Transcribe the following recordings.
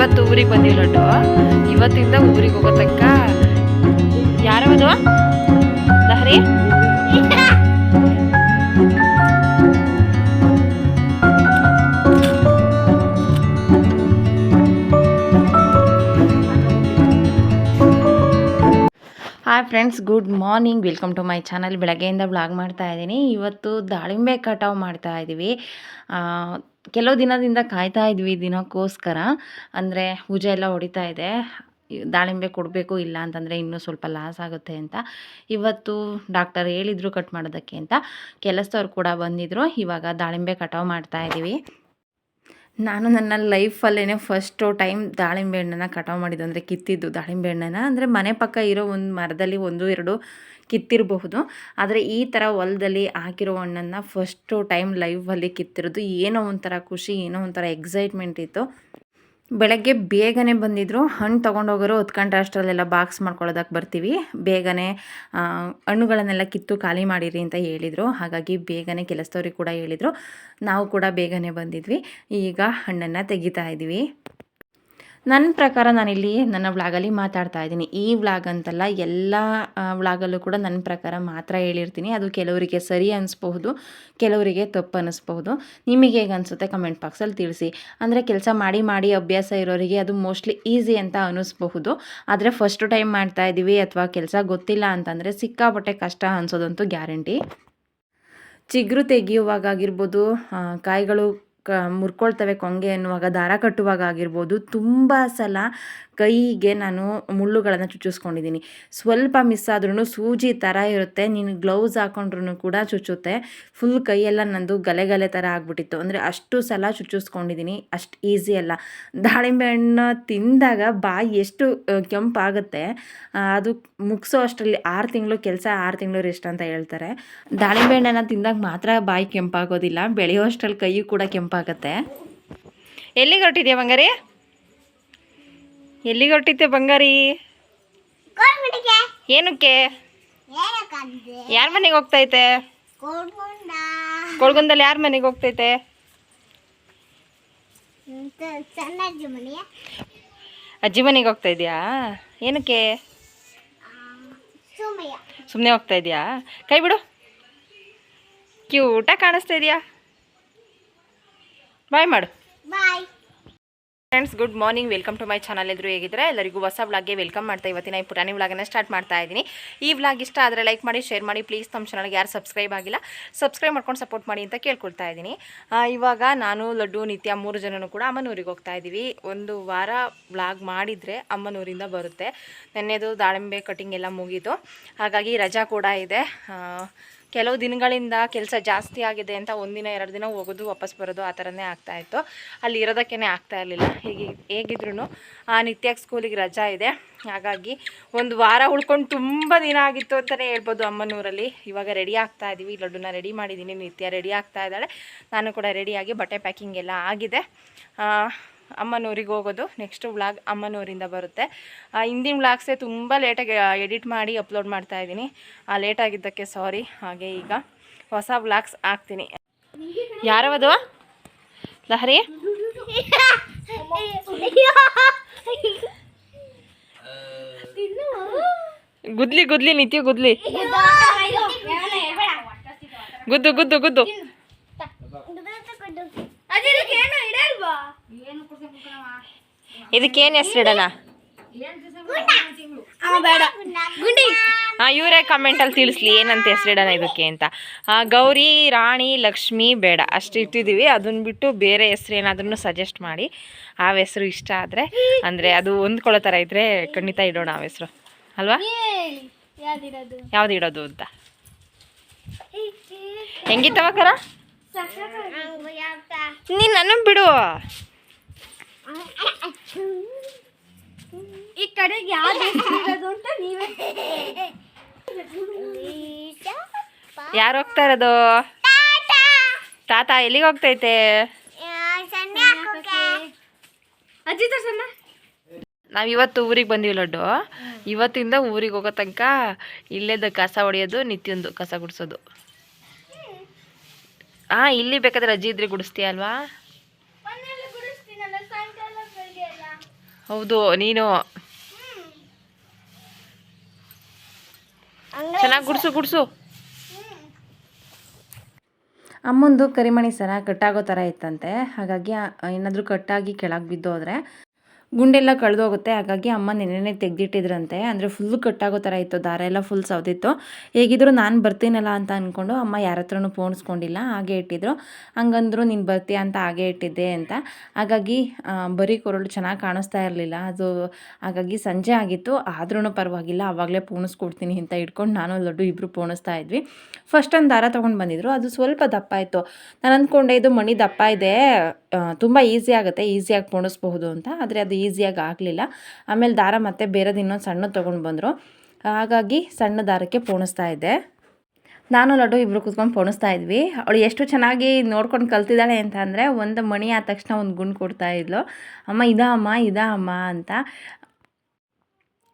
ಇವತ್ತು ಊರಿಗೆ ಬಂದಿಲ್ಲ ಇವತ್ತಿಂದ ಊರಿಗೆ ಹೋಗೋ ತನಕ ಯಾರವದು Lahari? Hi friends good morning welcome to my channel ಬೆಳಗ್ಗೆಯಿಂದ ಬ್ಲಾಗ್ ಮಾಡ್ತಾ ಇದ್ದೀನಿ. ಇವತ್ತು ದಾಳಿಂಬೆ ಕಟಾವು ಮಾಡ್ತಾ ಇದ್ದೀವಿ. ಕೆಲವು ದಿನದಿಂದ ಕಾಯ್ತಾ ಇದ್ವಿ ದಿನಕ್ಕೋಸ್ಕರ. ಅಂದರೆ ಪೂಜೆ ಎಲ್ಲ ಹೊಡಿತಾ ಇದೆ. ದಾಳಿಂಬೆ ಕೊಡಬೇಕು ಇಲ್ಲ ಅಂತಂದರೆ ಇನ್ನೂ ಸ್ವಲ್ಪ ಲಾಸ್ ಆಗುತ್ತೆ ಅಂತ. ಇವತ್ತು ಡಾಕ್ಟರ್ ಹೇಳಿದರು ಕಟ್ ಮಾಡೋದಕ್ಕೆ ಅಂತ. ಕೆಲಸದವ್ರು ಕೂಡ ಬಂದಿದ್ದರು ಇವಾಗ ದಾಳಿಂಬೆ ಕಟಾವು ಮಾಡ್ತಾ ಇದ್ದೀವಿ. ನಾನು ನನ್ನ ಲೈಫಲ್ಲೇ ಫಸ್ಟು ಟೈಮ್ ದಾಳಿಂಬೆ ಹಣ್ಣನ್ನು ಕಟಾವು ಮಾಡಿದ್ದು ಅಂದರೆ ಕಿತ್ತಿದ್ದು ದಾಳಿಂಬೆ ಹಣ್ಣನ್ನು. ಅಂದರೆ ಮನೆ ಪಕ್ಕ ಇರೋ ಒಂದು ಮರದಲ್ಲಿ ಒಂದು, ಎರಡು ಕಿತ್ತಿರಬಹುದು. ಆದರೆ ಈ ಥರ ಹೊಲದಲ್ಲಿ ಹಾಕಿರೋ ಹಣ್ಣನ್ನು ಫಸ್ಟು ಟೈಮ್ ಲೈವಲ್ಲಿ ಕಿತ್ತಿರೋದು ಏನೋ ಒಂಥರ ಖುಷಿ, ಏನೋ ಒಂಥರ ಎಕ್ಸೈಟ್ಮೆಂಟ್ ಇತ್ತು. ಬೆಳಗ್ಗೆ ಬೇಗನೆ ಬಂದಿದ್ದರು ಹಣ್ಣು ತೊಗೊಂಡೋಗೋರು ಹೊತ್ಕೊಂಡ್ರೆ ಅಷ್ಟರಲ್ಲೆಲ್ಲ ಬಾಕ್ಸ್ ಮಾಡ್ಕೊಳ್ಳೋದಕ್ಕೆ ಬರ್ತೀವಿ. ಬೇಗನೆ ಹಣ್ಣುಗಳನ್ನೆಲ್ಲ ಕಿತ್ತು ಖಾಲಿ ಮಾಡಿರಿ ಅಂತ ಹೇಳಿದರು. ಹಾಗಾಗಿ ಬೇಗನೆ ಕೆಲಸದವ್ರಿಗೆ ಕೂಡ ಹೇಳಿದರು. ನಾವು ಕೂಡ ಬೇಗನೆ ಬಂದಿದ್ವಿ. ಈಗ ಹಣ್ಣನ್ನು ತೆಗಿತಾ ಇದ್ದೀವಿ ನನ್ನ ಪ್ರಕಾರ ನಾನಿಲ್ಲಿ ನನ್ನ ವ್ಲಾಗಲ್ಲಿ ಮಾತಾಡ್ತಾ ಇದ್ದೀನಿ. ಈ ವ್ಲಾಗ್ ಅಂತಲ್ಲ ಎಲ್ಲ ವ್ಲಾಗಲ್ಲೂ ಕೂಡ ನನ್ನ ಪ್ರಕಾರ ಮಾತ್ರ ಹೇಳಿರ್ತೀನಿ. ಅದು ಕೆಲವರಿಗೆ ಸರಿ ಅನಿಸ್ಬಹುದು, ಕೆಲವರಿಗೆ ತಪ್ಪು ಅನ್ನಿಸ್ಬಹುದು ನಿಮಗೆ ಹೇಗೆ ಅನಿಸುತ್ತೆ ಕಮೆಂಟ್ ಬಾಕ್ಸಲ್ಲಿ ತಿಳಿಸಿ. ಅಂದರೆ ಕೆಲಸ ಮಾಡಿ ಮಾಡಿ ಅಭ್ಯಾಸ ಇರೋರಿಗೆ ಅದು ಮೋಸ್ಟ್ಲಿ ಈಸಿ ಅಂತ ಅನ್ನಿಸ್ಬಹುದು ಆದರೆ ಫಸ್ಟ್ ಟೈಮ್ ಮಾಡ್ತಾ ಇದ್ದೀವಿ ಅಥವಾ ಕೆಲಸ ಗೊತ್ತಿಲ್ಲ ಅಂತಂದರೆ ಸಿಕ್ಕಾಪಟ್ಟೆ ಕಷ್ಟ ಅನಿಸೋದಂತೂ ಗ್ಯಾರಂಟಿ. ಚಿಗುರು ತೆಗೆಯುವಾಗ ಆಗಿರ್ಬೋದು ಕಾಯಿಗಳು ಕ ಮುರ್ಕೊಳ್ತವೆ ಕೊಂಗೆ ಅನ್ನುವಾಗ ದಾರ ಕಟ್ಟುವಾಗ ಆಗಿರ್ಬೋದು, ತುಂಬ ಸಲ ಕೈಗೆ ನಾನು ಮುಳ್ಳುಗಳನ್ನು ಚುಚ್ಚಿಸ್ಕೊಂಡಿದ್ದೀನಿ ಸ್ವಲ್ಪ ಮಿಸ್ ಆದ್ರೂ ಸೂಜಿ ಥರ ಇರುತ್ತೆ, ನೀನು ಗ್ಲೌಸ್ ಹಾಕೊಂಡ್ರೂ ಕೂಡ ಚುಚ್ಚುತ್ತೆ. ಫುಲ್ ಕೈಯೆಲ್ಲ ನಂದು ಗಲೆ ಗಲೆ ಥರ ಆಗ್ಬಿಟ್ಟಿತ್ತು. ಅಂದರೆ ಅಷ್ಟು ಸಲ ಚುಚ್ಚಿಸ್ಕೊಂಡಿದ್ದೀನಿ ಅಷ್ಟು ಈಸಿ ಅಲ್ಲ. ದಾಳಿಂಬೆ ಹಣ್ಣು ತಿಂದಾಗ ಬಾಯಿ ಎಷ್ಟು ಕೆಂಪಾಗುತ್ತೆ ಅದು ಮುಗಿಸೋ ಅಷ್ಟರಲ್ಲಿ ಆರು ತಿಂಗಳು, ಕೆಲಸ ಆರು ತಿಂಗಳು ರೆಸ್ಟ್ ಅಂತ ಹೇಳ್ತಾರೆ. ದಾಳಿಂಬೆ ಹಣ್ಣನ್ನು ತಿಂದಾಗ ಮಾತ್ರ ಬಾಯಿ ಕೆಂಪಾಗೋದಿಲ್ಲ, ಬೆಳೆಯೋ ಅಷ್ಟರಲ್ಲಿ ಕೈಯೂ ಕೂಡ ಕೆಂಪಾಗುತ್ತೆ ಎಲ್ಲಿಗೆ ಹೊರಟಿದ್ಯಾ ಬಂಗಾರಿ? ಎಲ್ಲಿಗೆ ಹೊರಟಿದ್ದೆ ಬಂಗಾರಿ? ಏನಕ್ಕೆ? ಯಾರ ಮನೆಗೆ ಹೋಗ್ತೈತೆ? ಕೊಳಗುಂದಲ್ಲಿ ಯಾರ ಮನೆಗೆ ಹೋಗ್ತೈತೆ? ಅಜ್ಜಿ ಮನೆಗೆ ಹೋಗ್ತಾ ಇದೆಯಾ ಏನಕ್ಕೆ ಸುಮ್ಮನೆ ಹೋಗ್ತಾ ಇದೆಯಾ? ಕೈ ಬಿಡು. ಕ್ಯೂಟಾಗಿ ಕಾಣಿಸ್ತಾ ಇದೆಯಾ? ಬಾಯ್ ಮಾಡು bye friends good morning welcome to my channel ಎದುರು ಹೇಗಿದ್ರೆ ಎಲ್ಲರಿಗೂ ಹೊಸ ವ್ಲಾಗ್ಗೆ ವೆಲ್ಕಮ್ ಮಾಡ್ತಾ ಇವತ್ತಿನ ಈ ಪುರಾಣಿ ವ್ಲಾಗನ್ನು ಸ್ಟಾರ್ಟ್ ಮಾಡ್ತಾ ಇದ್ದೀನಿ. ಈ ವ್ಲಾಗ್ ಇಷ್ಟ ಆದರೆ ಲೈಕ್ ಮಾಡಿ ಶೇರ್ ಮಾಡಿ ಪ್ಲೀಸ್ ನಮ್ಮ ಚಾನಲ್ಗೆ ಯಾರು ಸಬ್ಸ್ಕ್ರೈಬ್ ಆಗಿಲ್ಲ ಸಬ್ಸ್ಕ್ರೈಬ್ ಮಾಡ್ಕೊಂಡು ಸಪೋರ್ಟ್ ಮಾಡಿ ಅಂತ ಕೇಳ್ಕೊಳ್ತಾ ಇದ್ದೀನಿ. ಇವಾಗ ನಾನು ಲಡ್ಡು ನಿತ್ಯ ಮೂರು ಜನನೂ ಕೂಡ ಅಮ್ಮನೂರಿಗೆ ಹೋಗ್ತಾ ಇದ್ದೀವಿ. ಒಂದು ವಾರ ವ್ಲಾಗ್ ಮಾಡಿದರೆ ಅಮ್ಮನೂರಿಂದ ಬರುತ್ತೆ. ನೆನ್ನೆದು ದಾಳಿಂಬೆ ಕಟಿಂಗ್ ಎಲ್ಲ ಮುಗೀತು. ಹಾಗಾಗಿ ರಜಾ ಕೂಡ ಇದೆ. ಕೆಲವು ದಿನಗಳಿಂದ ಕೆಲಸ ಜಾಸ್ತಿ ಆಗಿದೆ ಅಂತ ಒಂದಿನ ಎರಡು ದಿನ ಹೋಗೋದು, ವಾಪಸ್ ಬರೋದು, ಆ ಥರನೇ ಆಗ್ತಾಯಿತ್ತು ಅಲ್ಲಿ ಇರೋದಕ್ಕೇ ಆಗ್ತಾ ಇರಲಿಲ್ಲ. ಹೀಗೆ ಹೇಗಿದ್ರು ಆ ನಿತ್ಯಕ್ಕೆ ಸ್ಕೂಲಿಗೆ ರಜಾ ಇದೆ. ಹಾಗಾಗಿ ಒಂದು ವಾರ ಉಳ್ಕೊಂಡು ತುಂಬ ದಿನ ಆಗಿತ್ತು ಅಂತಲೇ ಹೇಳ್ಬೋದು ಅಮ್ಮನೂರಲ್ಲಿ. ಇವಾಗ ರೆಡಿ ಆಗ್ತಾ ಇದ್ದೀವಿ ಲಡ್ಡುನ ರೆಡಿ ಮಾಡಿದ್ದೀನಿ ನಿತ್ಯ ರೆಡಿ ಆಗ್ತಾ ಇದ್ದಾಳೆ. ನಾನು ಕೂಡ ರೆಡಿಯಾಗಿ ಬಟ್ಟೆ ಪ್ಯಾಕಿಂಗ್ ಎಲ್ಲ ಆಗಿದೆ. ಅಮ್ಮನೂರಿಗೆ ಹೋಗೋದು. ನೆಕ್ಸ್ಟ್ ವ್ಲಾಗ್ ಅಮ್ಮನೂರಿಂದ ಬರುತ್ತೆ. ಹಿಂದಿನ ವ್ಲಾಗ್ಸೇ ತುಂಬ ಲೇಟಾಗಿ ಎಡಿಟ್ ಮಾಡಿ ಅಪ್ಲೋಡ್ ಮಾಡ್ತಾ ಇದ್ದೀನಿ. ಆ ಲೇಟ್ ಆಗಿದ್ದಕ್ಕೆ ಸಾರಿ ಹಾಗೆ ಈಗ ಹೊಸ ವ್ಲಾಗ್ಸ್ ಹಾಕ್ತೀನಿ. ಯಾರವದು? ಲಹರಿ? ಗುದ್ಲಿ ಗುದ್ಲಿ ನಿತ್ಯ ಗುದ್ಲಿ. ಗುದ್ದು ಗುದ್ದು ಗುದ್ದು. ಇದಕ್ಕೇನು ಹೆಸರು ಗುಂಡಿ. ಹಾಂ ಇವರೇ ಕಮೆಂಟಲ್ಲಿ ತಿಳಿಸ್ಲಿ ಏನಂತ ಹೆಸರಿಡೋಣ ಇದಕ್ಕೆ ಅಂತ. ಗೌರಿ ರಾಣಿ ಲಕ್ಷ್ಮಿ ಬೇಡ. ಅಷ್ಟು ಇಟ್ಟಿದ್ದೀವಿ ಅದನ್ನ ಬಿಟ್ಟು ಬೇರೆ ಹೆಸರು ಏನಾದ್ರೂ ಸಜೆಸ್ಟ್ ಮಾಡಿ. ಆ ಹೆಸರು ಇಷ್ಟ ಆದರೆ ಅಂದರೆ ಅದು ಹೊಂದ್ಕೊಳ್ಳೋ ಥರ ಇದ್ದರೆ ಖಂಡಿತ ಇಡೋಣ ಆ ಹೆಸರು. ಅಲ್ವಾ? ಯಾವ್ದು ಇಡೋದು ಅಂತ? ಹೆಂಗಿತ್ತವ ಕರ? ನೀನು ನನ್ನ ಬಿಡು. ಈ ಕಡೆಗೆ ಯಾವ್ದು ಇರೋದು ಅಂತ ನೀವೇ ಯಾರು ಹೋಗ್ತಾ ಇರೋದು? ತಾತ. ಎಲ್ಲಿಗೆ ಹೋಗ್ತೈತೆ? ಅಜ್ಜಿ ತರ್ಸಣ್ಣ ನಾವು ಇವತ್ತು ಊರಿಗೆ ಬಂದೀವಿ ಲಡ್ಡು. ಇವತ್ತಿಂದ ಊರಿಗೆ ಹೋಗೋ ತನಕ ಇಲ್ಲೇದು ಕಸ ಹೊಡೆಯೋದು ನಿತ್ಯೊಂದು ಕಸ ಗುಡಿಸೋದು. ಹಾಂ ಇಲ್ಲಿ ಬೇಕಾದ್ರೆ ಅಜ್ಜಿ ಇದ್ರೆ ಗುಡಿಸ್ತೀಯ ಅಲ್ವಾ ಮನೆಯಲ್ಲಿ ಗುಡಿಸ್ತೀನಲ್ಲ ಸಾಯಂಕಾಲ ಬೆಳಿಗ್ಗೆ ಎಲ್ಲ ಹೌದು ನೀನು. ಚೆನ್ನಾಗಿ ಗುಡ್ಸು ಗುಡ್ಸು. ಅಮ್ಮಂದು ಕರಿಮಣಿ ಸರ ಕಟ್ಟಾಗೋ ಥರ ಇತ್ತಂತೆ. ಹಾಗಾಗಿ ಏನಾದರೂ ಕಟ್ಟಾಗಿ ಕೆಳಗೆ ಬಿದ್ದೋದ್ರೆ ಗುಂಡೆಲ್ಲ ಕಳೆದೋಗುತ್ತೆ. ಹಾಗಾಗಿ ಅಮ್ಮ ನೆನ್ನೆನೆ ತೆಗೆದಿಟ್ಟಿದ್ರಂತೆ. ಅಂದರೆ ಫುಲ್ ಕಟ್ಟಾಗೋ ಥರ ಇತ್ತು. ದಾರ ಎಲ್ಲ ಫುಲ್ ಸೌದಿತ್ತು ಹೇಗಿದ್ರು ನಾನು ಬರ್ತೀನಲ್ಲ ಅಂತ ಅಂದ್ಕೊಂಡು ಅಮ್ಮ ಯಾರ ಹತ್ರನೂ ಪೋಣಿಸ್ಕೊಂಡಿಲ್ಲ. ಹಾಗೆ ಇಟ್ಟಿದ್ರು. ಹಂಗಂದ್ರು ನೀನು ಬರ್ತೀಯ ಅಂತ ಹಾಗೆ ಇಟ್ಟಿದ್ದೆ ಅಂತ. ಹಾಗಾಗಿ ಬರೀ ಕೊರಳು ಚೆನ್ನಾಗಿ ಕಾಣಿಸ್ತಾ ಇರಲಿಲ್ಲ. ಅದು, ಹಾಗಾಗಿ ಸಂಜೆ ಆಗಿತ್ತು. ಆದ್ರೂ ಪರವಾಗಿಲ್ಲ. ಆವಾಗಲೇ ಪೋಣಿಸ್ಕೊಡ್ತೀನಿ ಅಂತ ಇಟ್ಕೊಂಡು ನಾನು ಲಡ್ಡು ಇಬ್ಬರು ಪೋಣಿಸ್ತಾ ಇದ್ವಿ. ಫಸ್ಟ್ ಒಂದು ದಾರ ತೊಗೊಂಡು ಬಂದಿದ್ರು. ಅದು ಸ್ವಲ್ಪ ದಪ್ಪ ಇತ್ತು. ನಾನು ಅಂದ್ಕೊಂಡೆ ಇದು ಮಣಿ ದಪ್ಪ ಇದೆ. ತುಂಬ ಈಸಿ ಆಗುತ್ತೆ. ಈಸಿಯಾಗಿ ಪೋಣಿಸ್ಬಹುದು ಅಂತ. ಆದರೆ ಅದು ಈಸಿಯಾಗಿ ಆಗಲಿಲ್ಲ. ಆಮೇಲೆ ದಾರ ಮತ್ತೆ ಬೇರೆದು ಇನ್ನೊಂದು ಸಣ್ಣ ತೊಗೊಂಡು ಬಂದರು. ಹಾಗಾಗಿ ಸಣ್ಣ ದಾರಕ್ಕೆ ಪೋಣಿಸ್ತಾ ಇದ್ದೆ. ನಾನು ಲಡ್ಡು ಇಬ್ಬರು ಕೂತ್ಕೊಂಡು ಪೋಣಿಸ್ತಾ ಇದ್ವಿ. ಅವಳು ಎಷ್ಟು ಚೆನ್ನಾಗಿ ನೋಡ್ಕೊಂಡು ಕಲ್ತಿದ್ದಾಳೆ ಅಂತ ಒಂದು ಮಣಿ ಆದ ತಕ್ಷಣ ಒಂದು ಗುಂಡು ಕೊಡ್ತಾ ಇದ್ಲು. ಅಮ್ಮ, ಇದಾ ಅಮ್ಮ ಇದಾ ಅಮ್ಮ ಅಂತ.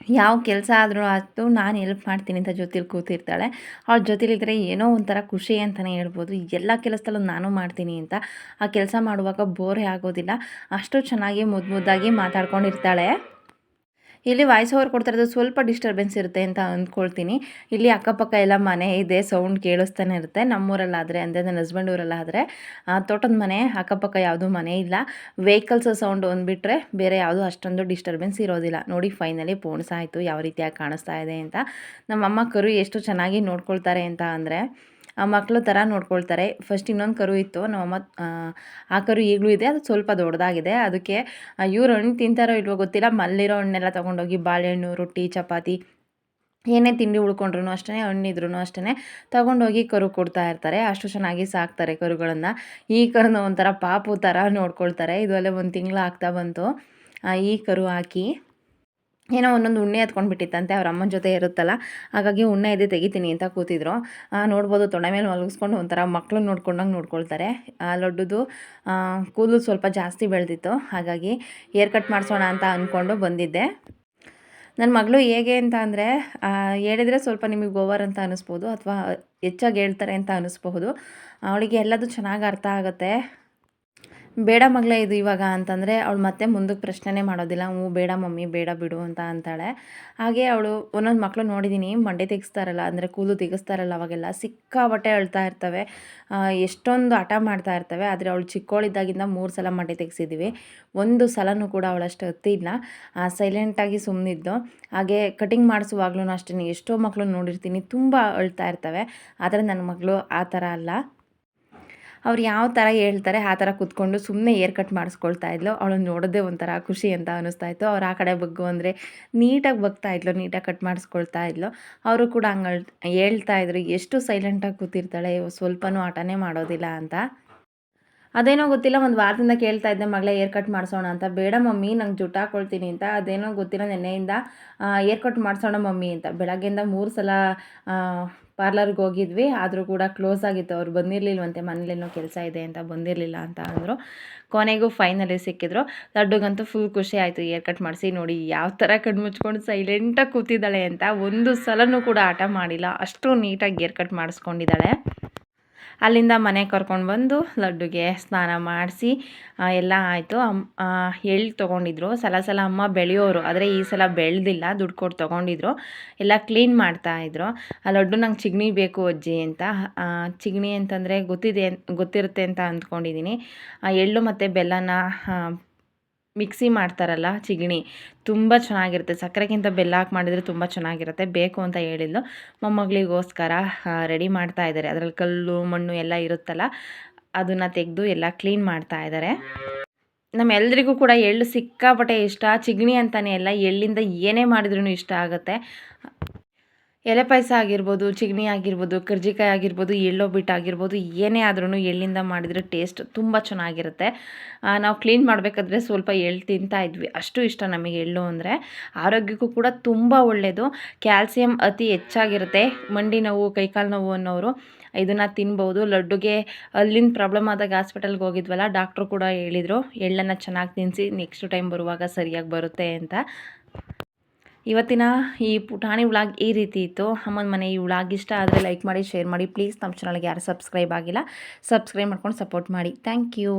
ಯಾವ ಕೆಲಸ ಆದರೂ ಆಯಿತು, ನಾನು ಹೆಲ್ಪ್ ಮಾಡ್ತೀನಿ ಅಂತ ಜೊತೆಲಿ ಕೂತಿರ್ತಾಳೆ. ಅವ್ರ ಜೊತೆಲಿದ್ದರೆ ಏನೋ ಒಂಥರ ಖುಷಿ ಅಂತಲೇ ಹೇಳ್ಬೋದು. ಎಲ್ಲ ಕೆಲಸದಲ್ಲೂ ನಾನು ಮಾಡ್ತೀನಿ ಅಂತ. ಆ ಕೆಲಸ ಮಾಡುವಾಗ ಬೋರೇ ಆಗೋದಿಲ್ಲ. ಅಷ್ಟು ಚೆನ್ನಾಗಿ ಮುದ್ದು ಮುದ್ದಾಗಿ ಮಾತಾಡ್ಕೊಂಡಿರ್ತಾಳೆ. ಇಲ್ಲಿ ವಾಯ್ಸ್ ಓವರ್ ಕೊಡ್ತಿರೋದು ಸ್ವಲ್ಪ ಡಿಸ್ಟರ್ಬೆನ್ಸ್ ಇರುತ್ತೆ ಅಂತ ಅಂದ್ಕೊಳ್ತೀನಿ. ಇಲ್ಲಿ ಅಕ್ಕಪಕ್ಕ ಎಲ್ಲ ಮನೆ ಇದೆ ಸೌಂಡ್ ಕೇಳಿಸ್ತಾನೆ ಇರುತ್ತೆ. ನಮ್ಮೂರಲ್ಲಾದರೆ, ಅಂದರೆ ನನ್ನ ಹಸ್ಬೆಂಡ್ ಊರಲ್ಲಾದರೆ ತೋಟದ ಮನೆ, ಅಕ್ಕಪಕ್ಕ ಯಾವುದೂ ಮನೆ ಇಲ್ಲ. ವೆಹಿಕಲ್ಸ್ ಸೌಂಡ್ ಒಂದ್ಬಿಟ್ರೆ ಬೇರೆ ಯಾವುದು ಅಷ್ಟೊಂದು ಡಿಸ್ಟರ್ಬೆನ್ಸ್ ಇರೋದಿಲ್ಲ. ನೋಡಿ ಫೈನಲಿ ಪೋಣಿಸಾಯಿತು ಯಾವ ರೀತಿಯಾಗಿ ಕಾಣಿಸ್ತಾ ಇದೆ ಅಂತ. ನಮ್ಮಮ್ಮ ಕರು ಎಷ್ಟು ಚೆನ್ನಾಗಿ ನೋಡ್ಕೊಳ್ತಾರೆ ಅಂತ ಅಂದರೆ ಮಕ್ಕಳು ಥರ ನೋಡ್ಕೊಳ್ತಾರೆ. ಫಸ್ಟ್ ಇನ್ನೊಂದು ಕರು ಇತ್ತು ನಮ್ಮಮ್ಮ ಆ, ಆ ಕರು ಈಗಲೂ ಇದೆ ಅದು ಸ್ವಲ್ಪ ದೊಡ್ಡದಾಗಿದೆ. ಅದಕ್ಕೆ ಇವ್ರು ಹಣ್ಣು ತಿಂತಾರೋ ಇಲ್ವೋ ಗೊತ್ತಿಲ್ಲ ಮಲ್ಲಿರೋ ಹಣ್ಣೆಲ್ಲ ತೊಗೊಂಡೋಗಿ ಬಾಳೆಹಣ್ಣು ರೊಟ್ಟಿ ಚಪಾತಿ ಏನೇ ತಿಂಡಿ ಉಳ್ಕೊಂಡ್ರು ಅಷ್ಟೇ ಹಣ್ಣಿದ್ರು ಅಷ್ಟೇ ತೊಗೊಂಡೋಗಿ ಕರು ಕೊಡ್ತಾ ಇರ್ತಾರೆ. ಅಷ್ಟು ಚೆನ್ನಾಗಿ ಸಾಕ್ತಾರೆ ಕರುಗಳನ್ನು. ಈ ಕರುನ ಒಂಥರ ಪಾಪು ಥರ ನೋಡ್ಕೊಳ್ತಾರೆ. ಇದು ಅಲ್ಲೇ ಒಂದು ತಿಂಗಳು ಆಗ್ತಾ ಬಂತು. ಈ ಕರು ಹಾಕಿ. ಏನೋ ಒಂದೊಂದು ಉಣ್ಣೆ ಎತ್ಕೊಂಡು ಬಿಟ್ಟಿತ್ತಂತೆ ಅವ್ರ ಅಮ್ಮನ ಜೊತೆ ಇರುತ್ತಲ್ಲ ಹಾಗಾಗಿ ಉಣ್ಣೆ ಇದೆ ತೆಗಿತೀನಿ ಅಂತ ಕೂತಿದ್ರು. ನೋಡ್ಬೋದು ತೊಡೆ ಮೇಲೆ ಮಲಗಿಸ್ಕೊಂಡು ಒಂಥರ ಮಕ್ಕಳು ನೋಡ್ಕೊಂಡಂಗೆ ನೋಡ್ಕೊಳ್ತಾರೆ. ಆ, ಲಡ್ಡುದು ಕೂದಲು ಸ್ವಲ್ಪ ಜಾಸ್ತಿ ಬೆಳೆದಿತ್ತು ಹಾಗಾಗಿ ಏರ್ ಕಟ್ ಮಾಡಿಸೋಣ ಅಂತ ಅಂದ್ಕೊಂಡು ಬಂದಿದ್ದೆ. ನನ್ನ ಮಗಳು ಹೇಗೆ ಅಂತ ಅಂದರೆ ಹೇಳಿದರೆ ಸ್ವಲ್ಪ ನಿಮಗೆ ಓವರ್ ಅಂತ ಅನ್ನಿಸ್ಬೋದು ಅಥವಾ ಹೆಚ್ಚಾಗಿ ಹೇಳ್ತಾರೆ ಅಂತ ಅನ್ನಿಸ್ಬಹುದು ಅವಳಿಗೆ ಎಲ್ಲದು ಚೆನ್ನಾಗಿ ಅರ್ಥ ಆಗುತ್ತೆ. ಬೇಡ ಮಗಳೇ ಇದು ಇವಾಗ ಅಂತಂದರೆ ಅವಳು ಮತ್ತೆ ಮುಂದಕ್ಕೆ ಪ್ರಶ್ನೆನೇ ಮಾಡೋದಿಲ್ಲ. ಹ್ಞೂ, ಬೇಡ ಮಮ್ಮಿ, ಬೇಡ ಬಿಡು ಅಂತ ಅಂತಾಳೆ. ಹಾಗೆ ಅವಳು ಒಂದೊಂದು ಮಕ್ಕಳು ನೋಡಿದ್ದೀನಿ ಮಂಡೆ ತೆಗಿಸ್ತಾರಲ್ಲ, ಅಂದರೆ ಕೂದಲು ತೆಗಿಸ್ತಾರಲ್ಲ ಅವಾಗೆಲ್ಲ ಸಿಕ್ಕಾಬಟ್ಟೆ ಅಳ್ತಾ ಇರ್ತವೆ. ಎಷ್ಟೊಂದು ಹಠ ಮಾಡ್ತಾ ಇರ್ತವೆ. ಆದರೆ ಅವಳು ಚಿಕ್ಕವಳಿದ್ದಾಗಿಂದ ಮೂರು ಸಲ ಮಂಡೆ ತೆಗೆಸಿದ್ದೀವಿ ಒಂದು ಸಲನೂ ಕೂಡ ಅವಳಷ್ಟು ಹತ್ತಿಲ್ಲ ಸೈಲೆಂಟಾಗಿ ಸುಮ್ಮನಿದ್ದು ಹಾಗೆ ಕಟಿಂಗ್ ಮಾಡಿಸುವಾಗ್ಲೂ ಅಷ್ಟೇ ಎಷ್ಟೋ ಮಕ್ಕಳು ನೋಡಿರ್ತೀನಿ, ತುಂಬ ಅಳ್ತಾ ಇರ್ತವೆ. ಆದರೆ ನನ್ನ ಮಗಳು ಆ ಥರ ಅಲ್ಲ. ಅವ್ರು ಯಾವ ಥರ ಹೇಳ್ತಾರೆ, ಆ ಥರ ಕೂತ್ಕೊಂಡು ಸುಮ್ಮನೆ ಏರ್ ಕಟ್ ಮಾಡಿಸ್ಕೊಳ್ತಾ ಇದ್ಲು. ಅವಳು ನೋಡೋದೇ ಒಂಥರ ಖುಷಿ ಅಂತ ಅನ್ನಿಸ್ತಾ ಇತ್ತು. ಅವ್ರು ಆ ಕಡೆ ಬಗ್ಗು ಅಂದರೆ ನೀಟಾಗಿ ಬಗ್ತಾ ಇದ್ಲು, ನೀಟಾಗಿ ಕಟ್ ಮಾಡಿಸ್ಕೊಳ್ತಾ ಇದ್ಲು. ಅವರು ಕೂಡ ಹಂಗೆ ಹೇಳ್ತಾ ಇದ್ರು, ಎಷ್ಟು ಸೈಲೆಂಟಾಗಿ ಕೂತಿರ್ತಾಳೆ, ಸ್ವಲ್ಪನೂ ಆಟನೇ ಮಾಡೋದಿಲ್ಲ ಅಂತ. ಅದೇನೋ ಗೊತ್ತಿಲ್ಲ, ಒಂದು ವಾರದಿಂದ ಕೇಳ್ತಾ ಇದ್ದೆ, ಮಗಳೇ, ಏರ್ ಕಟ್ ಮಾಡಿಸೋಣ ಅಂತ. ಬೇಡ ಮಮ್ಮಿ, ನಂಗೆ ಜುಟ್ಟು ಹಾಕ್ಕೊಳ್ತೀನಿ ಅಂತ. ಅದೇನೋ ಗೊತ್ತಿಲ್ಲ, ನೆನ್ನೆಯಿಂದ ಏರ್ ಕಟ್ ಮಾಡಿಸೋಣ ಮಮ್ಮಿ ಅಂತ. ಬೆಳಗ್ಗೆಯಿಂದ ಮೂರು ಸಲ ಪಾರ್ಲರ್ಗೆ ಹೋಗಿದ್ವಿ, ಆದರೂ ಕೂಡ ಕ್ಲೋಸ್ ಆಗಿತ್ತು. ಅವ್ರು ಬಂದಿರಲಿಲ್ವಂತೆ, ಮನೇಲೇನೋ ಕೆಲಸ ಇದೆ ಅಂತ ಬಂದಿರಲಿಲ್ಲ ಅಂತ ಅಂದರು. ಕೊನೆಗೂ ಫೈನಲಿ ಸಿಕ್ಕಿದ್ರು. ಲಡ್ಡುಗಂತೂ ಫುಲ್ ಖುಷಿ ಆಯಿತು ಏರ್ ಕಟ್ ಮಾಡಿಸಿ ನೋಡಿ, ಯಾವ ಥರ ಕಣ್ಣು ಮುಚ್ಕೊಂಡು ಸೈಲೆಂಟಾಗಿ ಕೂತಿದ್ದಾಳೆ ಅಂತ. ಒಂದು ಸಲನೂ ಕೂಡ ಆಟ ಮಾಡಿಲ್ಲ. ಅಷ್ಟು ನೀಟಾಗಿ ಏರ್ ಕಟ್ ಮಾಡಿಸ್ಕೊಂಡಿದ್ದಾಳೆ. ಅಲ್ಲಿಂದ ಮನೆ ಕರ್ಕೊಂಡು ಬಂದು ಲಡ್ಡುಗೆ ಸ್ನಾನ ಮಾಡಿಸಿ ಎಲ್ಲ ಆಯಿತು. ಅಮ್ಮ ಎಳ್ಳು ತೊಗೊಂಡಿದ್ರು. ಸಲ ಸಲ ಅಮ್ಮ ಬೆಳೆಯೋರು, ಆದರೆ ಈ ಸಲ ಬೆಳೆದಿಲ್ಲ, ದುಡ್ಡು ಕೊಟ್ಟು ತೊಗೊಂಡಿದ್ರು. ಎಲ್ಲ ಕ್ಲೀನ್ ಮಾಡ್ತಾಯಿದ್ರು ಆ ಲಡ್ಡು ನಂಗೆ ಚಿಗಣಿ ಬೇಕು ಅಜ್ಜಿ ಅಂತ. ಚಿಗ್ನಿ ಚಿಗಣಿ ಅಂತಂದರೆ ಗೊತ್ತಿದೆ, ಗೊತ್ತಿರುತ್ತೆ ಅಂತ ಅಂದ್ಕೊಂಡಿದ್ದೀನಿ ಎಳ್ಳು ಮತ್ತು ಬೆಲ್ಲನ ಮಿಕ್ಸಿ ಮಾಡ್ತಾರಲ್ಲ ಚಿಗಣಿ, ತುಂಬ ಚೆನ್ನಾಗಿರುತ್ತೆ. ಸಕ್ಕರೆಗಿಂತ ಬೆಲ್ಲ ಹಾಕಿ ಮಾಡಿದರೆ ತುಂಬ ಚೆನ್ನಾಗಿರುತ್ತೆ. ಬೇಕು ಅಂತ ಹೇಳಿದ್ಲು. ಮೊಮ್ಮಗಳಿಗೋಸ್ಕರ ರೆಡಿ ಮಾಡ್ತಾ ಇದ್ದಾರೆ. ಅದರಲ್ಲಿ ಕಲ್ಲು, ಮಣ್ಣು ಎಲ್ಲ ಇರುತ್ತಲ್ಲ, ಅದನ್ನು ತೆಗೆದು ಎಲ್ಲ ಕ್ಲೀನ್ ಮಾಡ್ತಾ ಇದ್ದಾರೆ. ನಮ್ಮೆಲ್ಲರಿಗೂ ಕೂಡ ಎಳ್ಳು ಸಿಕ್ಕಾಪಟ್ಟೆ ಇಷ್ಟ. ಚಿಗಣಿ ಅಂತಲೇ ಎಲ್ಲ ಎಳ್ಳಿಂದ ಏನೇ ಮಾಡಿದ್ರೂ ಇಷ್ಟ ಆಗುತ್ತೆ. ಎಲೆ ಪಾಯಸ ಆಗಿರ್ಬೋದು ಚಿಗ್ನಿ ಆಗಿರ್ಬೋದು, ಕರ್ಜಿಕಾಯಿ ಆಗಿರ್ಬೋದು ಎಳ್ಳೊಬ್ಬಿಟ್ಟು ಆಗಿರ್ಬೋದು, ಏನೇ ಆದ್ರೂ ಎಳ್ಳಿಂದ ಮಾಡಿದರೆ ಟೇಸ್ಟ್ ತುಂಬ ಚೆನ್ನಾಗಿರುತ್ತೆ. ನಾವು ಕ್ಲೀನ್ ಮಾಡಬೇಕಾದ್ರೆ ಸ್ವಲ್ಪ ಎಳ್ಳು ತಿಂತಾ ಇದ್ವಿ. ಅಷ್ಟು ಇಷ್ಟ ನಮಗೆ ಎಳ್ಳು ಅಂದರೆ. ಆರೋಗ್ಯಕ್ಕೂ ಕೂಡ ತುಂಬ ಒಳ್ಳೆಯದು ಕ್ಯಾಲ್ಸಿಯಂ ಅತಿ ಹೆಚ್ಚಾಗಿರುತ್ತೆ. ಮಂಡಿ ನೋವು, ಕೈಕಾಲು ನೋವು ಅನ್ನೋರು ಇದನ್ನು ತಿನ್ಬೋದು. ಲಡ್ಡುಗೆ ಅಲ್ಲಿಂದ ಪ್ರಾಬ್ಲಮ್ ಆದಾಗ ಹಾಸ್ಪಿಟಲ್ಗೆ ಹೋಗಿದ್ವಲ್ಲ ಡಾಕ್ಟ್ರು ಕೂಡ ಹೇಳಿದರು, ಎಳ್ಳನ್ನು ಚೆನ್ನಾಗಿ ತಿನ್ನಿಸಿ ನೆಕ್ಸ್ಟ್ ಟೈಮ್ ಬರುವಾಗ ಸರಿಯಾಗಿ ಬರುತ್ತೆ ಅಂತ. ಇವತ್ತಿನ ಈ ಪುಟಾಣಿ ವ್ಲಾಗ್ ಈ ರೀತಿ ಇತ್ತು. ಅಮ್ಮನ ಮನೆ ಈ ವ್ಲಾಗ್ ಇಷ್ಟ ಆದರೆ ಲೈಕ್ ಮಾಡಿ ಶೇರ್ ಮಾಡಿ. ಪ್ಲೀಸ್ ನಮ್ಮ ಚಾನಲ್ಗೆ ಯಾರು ಸಬ್ಸ್ಕ್ರೈಬ್ ಆಗಿಲ್ಲ ಸಬ್ಸ್ಕ್ರೈಬ್ ಮಾಡ್ಕೊಂಡು ಸಪೋರ್ಟ್ ಮಾಡಿ. Thank you